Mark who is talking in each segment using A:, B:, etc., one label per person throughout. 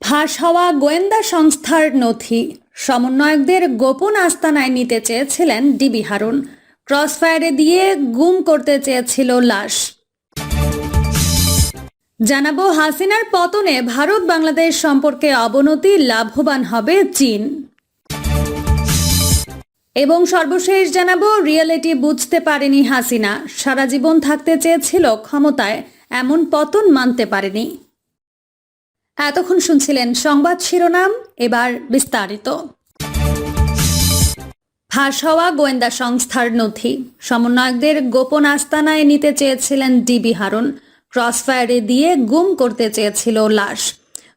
A: ফাঁস হওয়া গোয়েন্দা সংস্থার নথি। সমন্বয়কদের গোপন আস্তানায় নিতে চেয়েছিলেন ডিবি হারুন। ক্রসফায়ারে দিয়ে গুম করতে চেয়েছিল লাশ। জানাব, হাসিনার পতনে ভারত বাংলাদেশ সম্পর্কে অবনতি লাভবান হবে চীন। এবং সর্বশেষ জানাব, রিয়েলিটি বুঝতে পারেনি হাসিনা। সারা জীবন থাকতে চেয়েছিল ক্ষমতায়, এমন পতন মানতে পারেনি। এতক্ষণ শুনছিলেন সংবাদ শিরোনাম, এবার বিস্তারিত। ফাঁস হওয়া গোয়েন্দা সংস্থার নথি। সমন্বয়কদের গোপন আস্তানায় নিতে চেয়েছিলেন ডিবি হারুন। ক্রসফায়ারে দিয়ে গুম করতে চেয়েছিল লাশ।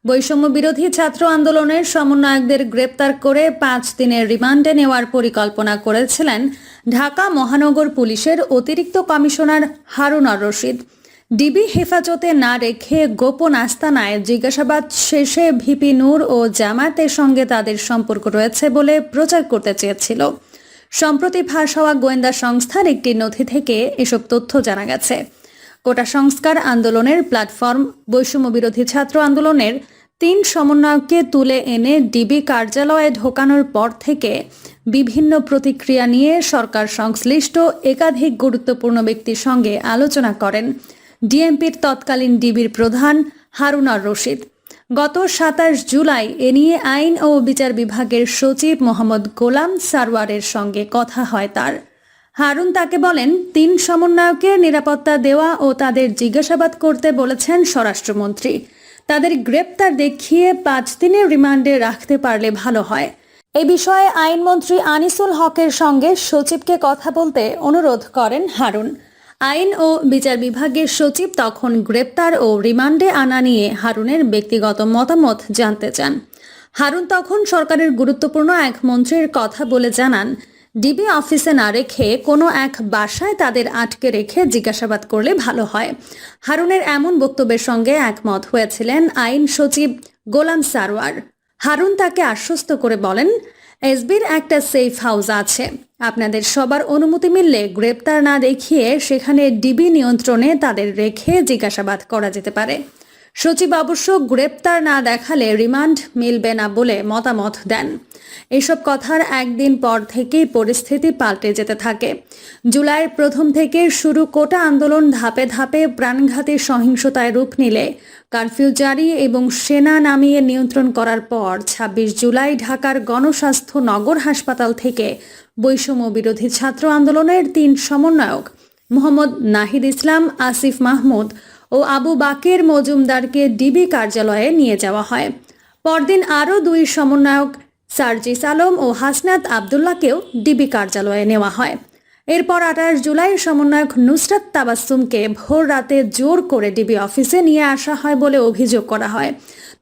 A: বৈষম্য বিরোধী ছাত্র আন্দোলনের সমন্বয়কদের গ্রেপ্তার করে পাঁচ দিনের রিমান্ডে নেওয়ার পরিকল্পনা করেছিলেন ঢাকা মহানগর পুলিশের অতিরিক্ত কমিশনার হারুন আর রশিদ। ডিবি হেফাজতে না রেখে গোপন আস্তানায় জিজ্ঞাসাবাদ শেষে ভিপি নূর ও জামায়াতের সঙ্গে তাদের সম্পর্ক রয়েছে বলে প্রচার করতে চেয়েছিল। সম্প্রতি ফাঁস হওয়া গোয়েন্দা সংস্থার একটি নথি থেকে এসব তথ্য জানা গেছে। কোটা সংস্কার আন্দোলনের প্ল্যাটফর্ম, বৈষম্য বিরোধী ছাত্র আন্দোলনের তিন সমন্বয়ককে তুলে এনে ডিবি কার্যালয়ে ঢোকানোর পর থেকে বিভিন্ন প্রতিক্রিয়া নিয়ে সরকার সংশ্লিষ্ট একাধিক গুরুত্বপূর্ণ ব্যক্তির সঙ্গে আলোচনা করেন। ডিএমপির তৎকালীন ডিবির প্রধান হারুনার রশিদ। গত সাতাশ জুলাই এ নিয়ে আইন ও বিচার বিভাগের সচিব মোহাম্মদ গোলাম সারওয়ারের সঙ্গে কথা হয় তার। হারুন তাকে বলেন, তিন সমন্বয়কের নিরাপত্তা দেওয়া ও তাদের জিজ্ঞাসাবাদ করতে বলেছেন স্বরাষ্ট্রমন্ত্রী। তাদের গ্রেপ্তার দেখিয়ে পাঁচ দিনের রিমান্ডে রাখতে পারলে ভালো হয়। এ বিষয়ে আইনমন্ত্রী আনিসুল হকের সঙ্গে সচিবকে কথা বলতে অনুরোধ করেন হারুন। আইন ও বিচার বিভাগের সচিব তখন গ্রেপ্তার ও রিমান্ডে আনা নিয়ে হারুনের ব্যক্তিগত মতামত জানতে চান। হারুন তখন সরকারের গুরুত্বপূর্ণ এক মন্ত্রীর কথা বলে জানান, ডিবি অফিসে না রেখে কোনো এক বাসায় তাদের আটকে রেখে জিজ্ঞাসাবাদ করলে ভালো হয়। হারুনের এমন বক্তব্যের সঙ্গে একমত হয়েছিলেন আইন সচিব গোলাম সারওয়ার হারুন তাকে আশ্বস্ত করে বলেন, এসবির একটা সেফ হাউস আছে। আপনাদের সবার অনুমতি মিললে গ্রেপ্তার না দেখিয়ে সেখানে ডিবি নিয়ন্ত্রণে তাদের রেখে জিজ্ঞাসাবাদ করা যেতে পারে। সচিব অবশ্য গ্রেপ্তার না দেখালে রিমান্ড মিলবে না বলে মতামত দেন। এসব কথার একদিন পর থেকেই পরিস্থিতি পাল্টে যেতে থাকে। জুলাইয়ের প্রথম থেকে শুরু কোটা আন্দোলন ধাপে ধাপে প্রাণঘাতী সহিংসতায় রূপ নিলে, কারফিউ জারি এবং সেনা নামিয়ে নিয়ন্ত্রণ করার পর ২৬ জুলাই ঢাকার গণস্বাস্থ্য নগর হাসপাতাল থেকে বৈষম্য বিরোধী ছাত্র আন্দোলনের তিন সমন্বয়ক, মোহাম্মদ নাহিদ ইসলাম, আসিফ মাহমুদ ও আবু বাকের মজুমদারকে ডিবি কার্যালয়ে নিয়ে যাওয়া হয়। পরদিন আরও দুই সমন্বয়ক, সার্জিস আলম ও হাসনাত আবদুল্লাহকেও ডিবি কার্যালয়ে নেওয়া হয়। এরপর আঠাশ জুলাই সমন্বয়ক নুসরাত তাবাসুমকে ভোর রাতে জোর করে ডিবি অফিসে নিয়ে আসা হয় বলে অভিযোগ করা হয়।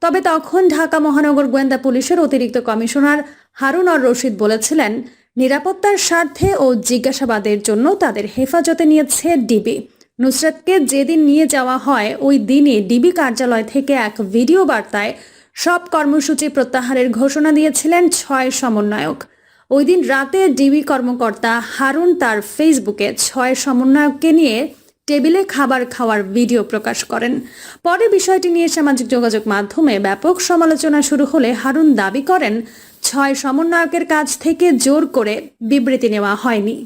A: তবে তখন ঢাকা মহানগর গোয়েন্দা পুলিশের অতিরিক্ত কমিশনার হারুন আর রশিদ বলেছিলেন নিরাপত্তার স্বার্থে ও জিজ্ঞাসাবাদের জন্য তাদের হেফাজতে নিয়েছে ডিবি। নুসরাতকে যেদিন নিয়ে যাওয়া হয়, ওই দিনই ডিবি কার্যালয় থেকে এক ভিডিও বার্তায় সব কর্মসূচি প্রত্যাহারের ঘোষণা দিয়েছিলেন ছয় সমন্বয়ক। ওই দিন রাতে ডিবি কর্মকর্তা হারুন তার ফেসবুকে ছয় সমন্বয়ককে নিয়ে টেবিলে খাবার খাওয়ার ভিডিও প্রকাশ করেন। পরে বিষয়টি নিয়ে সামাজিক যোগাযোগ মাধ্যমে ব্যাপক সমালোচনা শুরু হলে হারুন দাবি করেন, ছয় সমন্বয়কের কাছ থেকে জোর করে বিবৃতি নেওয়া হয়নি।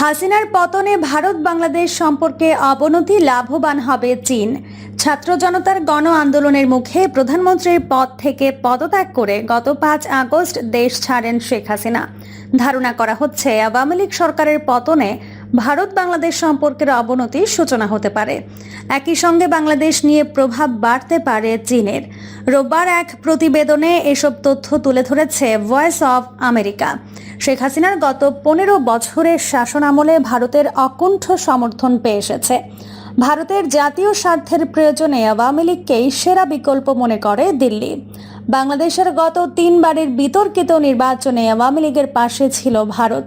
A: হাসিনার পতনে ভারত বাংলাদেশ সম্পর্কে অবনতি লাভবান হবে চীন। ছাত্র জনতার গণ আন্দোলনের মুখে প্রধানমন্ত্রীর পদ থেকে পদত্যাগ করে গত পাঁচ আগস্ট দেশ ছাড়েন শেখ হাসিনা। ধারণা করা হচ্ছে আওয়ামী লীগ সরকারের পতনে ভারত বাংলাদেশ সম্পর্কের অবনতির সূচনা হতে পারে। একই সঙ্গে বাংলাদেশ নিয়ে প্রভাব বাড়তে পারে চীনের। রোববার এক প্রতিবেদনে এসব তথ্য তুলে ধরেছে ভয়েস অব আমেরিকা। শেখ হাসিনার গত পনেরো বছরের শাসন আমলে ভারতের অকুণ্ঠ সমর্থন পেয়ে এসেছে। ভারতের জাতীয় স্বার্থের প্রয়োজনে আওয়ামী লীগকেই সেরা বিকল্প মনে করে দিল্লি। বাংলাদেশের গত তিনবারের বিতর্কিত নির্বাচনে আওয়ামী লীগের পাশে ছিল ভারত।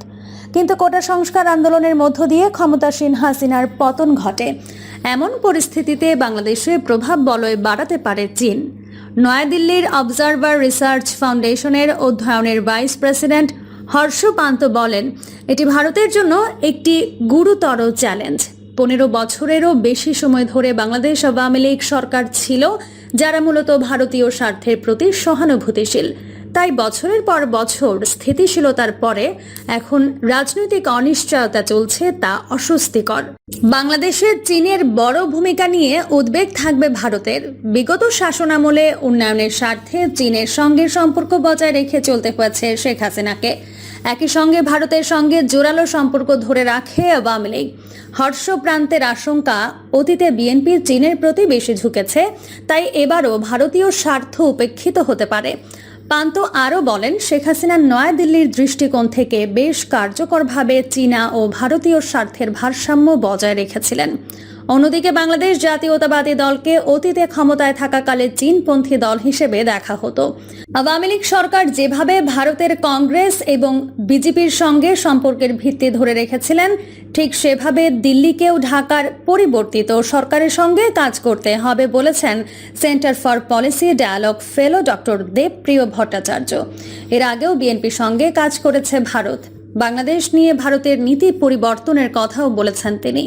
A: কিন্তু কোটা সংস্কার আন্দোলনের মধ্য দিয়ে ক্ষমতাসীন হাসিনার পতন ঘটে। এমন পরিস্থিতিতে বাংলাদেশে প্রভাব বলয় বাড়াতে পারে চীন। নয়াদিল্লির অবজারভার রিসার্চ ফাউন্ডেশনের অধ্যয়নের ভাইস প্রেসিডেন্ট হর্ষ পান্ত বলেন, এটি ভারতের জন্য একটি গুরুতর চ্যালেঞ্জ পনেরো বছরেরও বেশি সময় ধরে বাংলাদেশ আওয়ামী লীগ সরকার ছিল, যারা মূলত ভারতীয় স্বার্থের প্রতি সহানুভূতিশীল। তাই বছরের পর বছর স্থিতিশীলতার পরে এখন রাজনৈতিক অনিশ্চয়তা চলছে তা অস্বস্তিকর। বাংলাদেশে চীনের বড় ভূমিকা নিয়ে উদ্বেগ থাকবে ভারতের। বিগত শাসনামলে উন্নয়নের স্বার্থে চীনের সঙ্গে সম্পর্ক বজায় রেখে চলতে হয়েছে শেখ হাসিনাকে। একই সঙ্গে ভারতের সঙ্গে জোরালো সম্পর্ক ধরে রাখে আওয়ামী লীগ। হর্ষ প্রান্তের আশঙ্কা, অতীতে বিএনপির চীনের প্রতি বেশি ঝুঁকেছে, তাই এবারও ভারতীয় স্বার্থ উপেক্ষিত হতে পারে। পান্ত আরও বলেন, শেখ হাসিনা নয়াদিল্লির দৃষ্টিকোণ থেকে বেশ কার্যকরভাবে চীনা ও ভারতীয় স্বার্থের ভারসাম্য বজায় রেখেছিলেন। অন্যদিকে বাংলাদেশ জাতীয়তাবাদী দলকে অতীতে ক্ষমতায় থাকাকালে চীনপন্থী দল হিসেবে দেখা হতো। আওয়ামী লীগ সরকার যেভাবে ভারতের কংগ্রেস এবং বিজেপির সঙ্গে সম্পর্কের ভিত্তি ধরে রেখেছিলেন, ঠিক সেভাবে দিল্লিকেও ঢাকার পরিবর্তিত সরকারের সঙ্গে কাজ করতে হবে বলেছেন Centre for Policy Dialogue fellow doctor Debapriya Bhattacharya. এর আগেও বিএনপির সঙ্গে কাজ করেছে ভারত। বাংলাদেশ নিয়ে ভারতের নীতি পরিবর্তনের কথাও বলেছেন তিনি।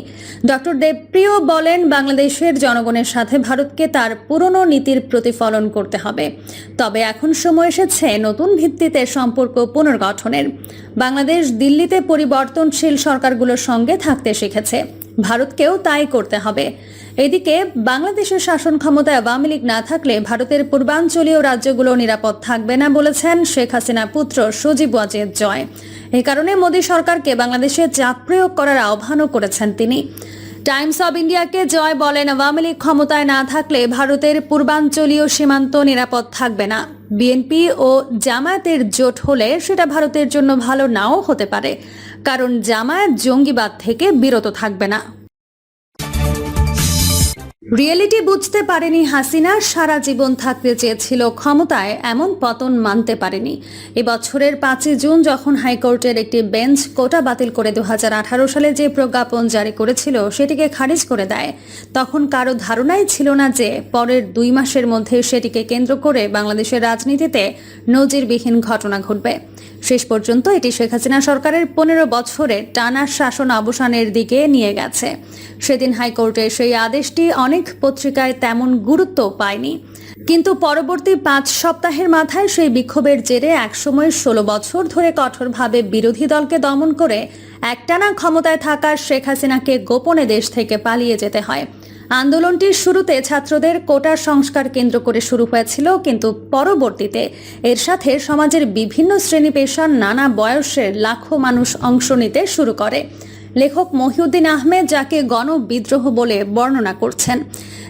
A: ডক্টর দেবপ্রিয় বলেন, বাংলাদেশের জনগণের সাথে ভারতকে তার পুরনো নীতির প্রতিফলন করতে হবে। তবে এখন সময় এসেছে নতুন ভিত্তিতে সম্পর্ক পুনর্গঠনের। বাংলাদেশ দিল্লিতে পরিবর্তনশীল সরকারগুলোর সঙ্গে থাকতে শিখেছে। ভারতকেও তাই করতে হবে। এদিকে বাংলাদেশের শাসন ক্ষমতায় আওয়ামী লীগ না থাকলে ভারতের পূর্বাঞ্চলীয় রাজ্যগুলো নিরাপদ থাকবে না বলেছেন শেখ হাসিনা পুত্র সজীব ওয়াজেদ জয়। এ কারণে মোদী সরকারকে বাংলাদেশে চাপ প্রয়োগ করার আহ্বানও করেছেন তিনি। টাইমস অব ইন্ডিয়াকে জয় বলেন, আওয়ামী লীগ ক্ষমতায় না থাকলে ভারতের পূর্বাঞ্চলীয় সীমান্ত নিরাপদ থাকবে না। বিএনপি ও জামায়াতের জোট হলে সেটা ভারতের জন্য ভালো নাও হতে পারে, কারণ জামায়াত জঙ্গিবাদ থেকে বিরত থাকবে না। রিয়েলিটি বুঝতে পারেনি হাসিনা, সারা জীবন থাকতে চেয়েছিল ক্ষমতায়, এমন পতন মানতে পারেনি। এবছরের পাঁচই জুন যখন হাইকোর্টের একটি বেঞ্চ কোটা বাতিল করে দু হাজার আঠারো সালে যে প্রজ্ঞাপন জারি করেছিল, সেটিকে খারিজ করে দেয়। তখন কারও ধারণাই ছিল না যে, পরের দুই মাসের মধ্যে সেটিকে কেন্দ্র করে বাংলাদেশের রাজনীতিতে নজিরবিহীন ঘটনা ঘটবে। শেষ পর্যন্ত এটি শেখ হাসিনা সরকারের পনেরো বছরে টানা শাসন অবসানের দিকে নিয়ে গেছে। সেদিন হাইকোর্টের সেই আদেশটি অনেক পত্রিকায় তেমন গুরুত্ব পায়নি। কিন্তু পরবর্তী পাঁচ সপ্তাহের মাথায় সেই বিক্ষোভের জেরে একসময় ষোলো বছর ধরে কঠোরভাবে বিরোধী দলকে দমন করে একটানা ক্ষমতায় থাকা শেখ হাসিনাকে গোপনে দেশ থেকে পালিয়ে যেতে হয়। আন্দোলনটির শুরুতে ছাত্রদের কোটা সংস্কার কেন্দ্র করে শুরু হয়েছিল, কিন্তু পরবর্তীতে এর সাথে সমাজের বিভিন্ন শ্রেণি পেশার নানা বয়সের লাখো মানুষ অংশ নিতে শুরু করে। লেখক মহিউদ্দিন আহমেদ, যাকে গণবিদ্রোহ বলে বর্ণনা করছেন।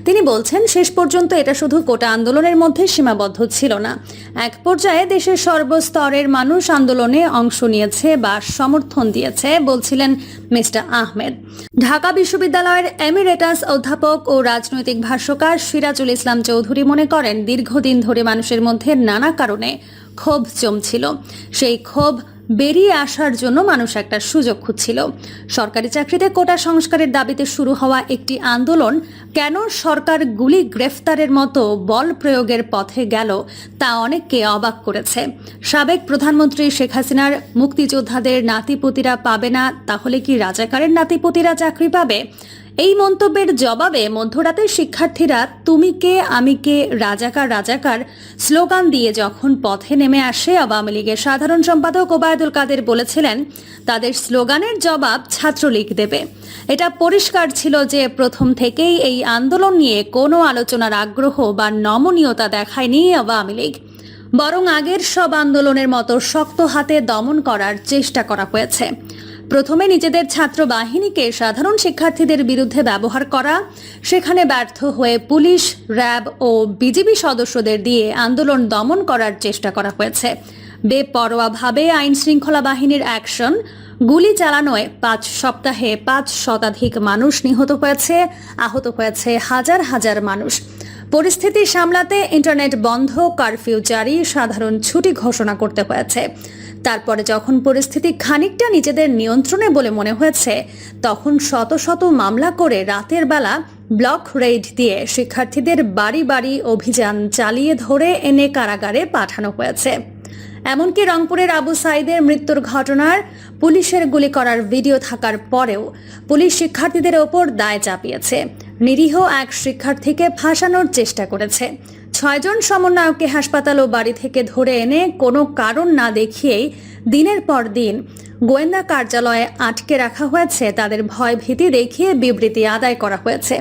A: তিনি বলছেন, শেষ পর্যন্ত এটা শুধু কোটা আন্দোলনের মধ্যে সীমাবদ্ধ ছিল না। এক পর্যায়ে দেশের সর্বস্তরের মানুষ আন্দোলনে অংশ নিয়েছে বা সমর্থন দিয়েছে, বলছিলেন মিস্টার আহমেদ। ঢাকা বিশ্ববিদ্যালয়ের এমিরেটাস অধ্যাপক ও রাজনৈতিক ভাষ্যকার সিরাজুল ইসলাম চৌধুরী মনে করেন, দীর্ঘদিন ধরে মানুষের মধ্যে নানা কারণে ক্ষোভ জমছিল। সেই ক্ষোভ বেরিয়ে আসার জন্য মানুষ একটা সুযোগ খুঁজছিল। সরকারি চাকরিতে কোটা সংস্কারের দাবিতে শুরু হওয়া একটি আন্দোলন কেন সরকার গুলি গ্রেফতারের মতো বল প্রয়োগের পথে গেল তা অনেককে অবাক করেছে। সাবেক প্রধানমন্ত্রী শেখ হাসিনার মুক্তিযোদ্ধাদের নাতিপুতিরা পাবে না, তাহলে কি রাজাকারের নাতিপুতিরা চাকরি পাবে? এই মন্তব্যের জবাবে মধ্যরাতে শিক্ষার্থীরা, তুমি কে, আমি কে, রাজাকার রাজাকার স্লোগান দিয়ে যখন পথে নেমে আসে, আওয়ামী লীগের সাধারণ সম্পাদক ওবায়দুল কাদের বলেছিলেন, তাদের স্লোগানের জবাব ছাত্রলীগ দেবে। এটা পরিষ্কার ছিল যে প্রথম থেকেই এই আন্দোলন নিয়ে কোনো আলোচনার আগ্রহ বা নমনীয়তা দেখায়নি আওয়ামী লীগ। বরং আগের সব আন্দোলনের মতো শক্ত হাতে দমন করার চেষ্টা করা হয়েছে। প্রথমে নিজেদের ছাত্র বাহিনীকে সাধারণ শিক্ষার্থীদের বিরুদ্ধে ব্যবহার করা, সেখানে ব্যর্থ হয়ে পুলিশ, র্যাব ও বিজিবি সদস্যদের দিয়ে আন্দোলন দমন করার চেষ্টা করা হয়েছে। বেপরোয়াভাবে আইন শৃঙ্খলা বাহিনীর অ্যাকশন, গুলি চালানোয় পাঁচ সপ্তাহে পাঁচ শতাধিক মানুষ নিহত হয়েছে, আহত হয়েছে হাজার হাজার মানুষ। পরিস্থিতি সামলাতে ইন্টারনেট বন্ধ, কারফিউ জারি, সাধারণ ছুটি ঘোষণা করতে হয়েছে। তারপরে যখন পরিস্থিতি খানিকটা নিজেদের নিয়ন্ত্রণে বলে মনে হয়েছে, তখন শত শত মামলা করে রাতের বেলা ব্লক রেড দিয়ে শিক্ষার্থীদের বাড়ি বাড়ি অভিযান চালিয়ে ধরে এনে কারাগারে পাঠানো হয়েছে। এমনকি রংপুরের আবু সাইদের মৃত্যুর ঘটনার পুলিশের গুলি করার ভিডিও থাকার পরেও পুলিশ শিক্ষার্থীদের ওপর দায় চাপিয়েছে। নিরীহ এক শিক্ষার্থীকে ফাঁসানোর চেষ্টা করেছে। ছয়জন সমন্বয়ককে হাসপাতাল ও বাড়ি থেকে ধরে এনে কোনো কারণ না দেখিয়েই দিনের পর দিন গোয়েন্দা কার্যালয়ে আটকে রাখা হয়েছে। তাদের ভয় ভীতি দেখিয়ে বিবৃতি আদায় করা হয়েছে।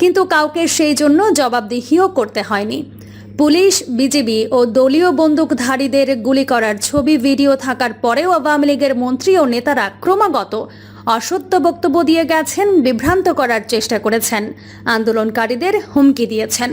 A: কিন্তু কাউকে সেই জন্য জবাবদিহিও করতে হয়নি। পুলিশ বিজেপি ও দলীয় বন্দুকধারীদের গুলি করার ছবি, ভিডিও থাকার পরেও আওয়ামী লীগের মন্ত্রী ও নেতারা ক্রমাগত অসত্য বক্তব্য দিয়ে গেছেন, বিভ্রান্ত করার চেষ্টা করেছেন। আন্দোলনকারীদের হুমকি দিয়েছেন।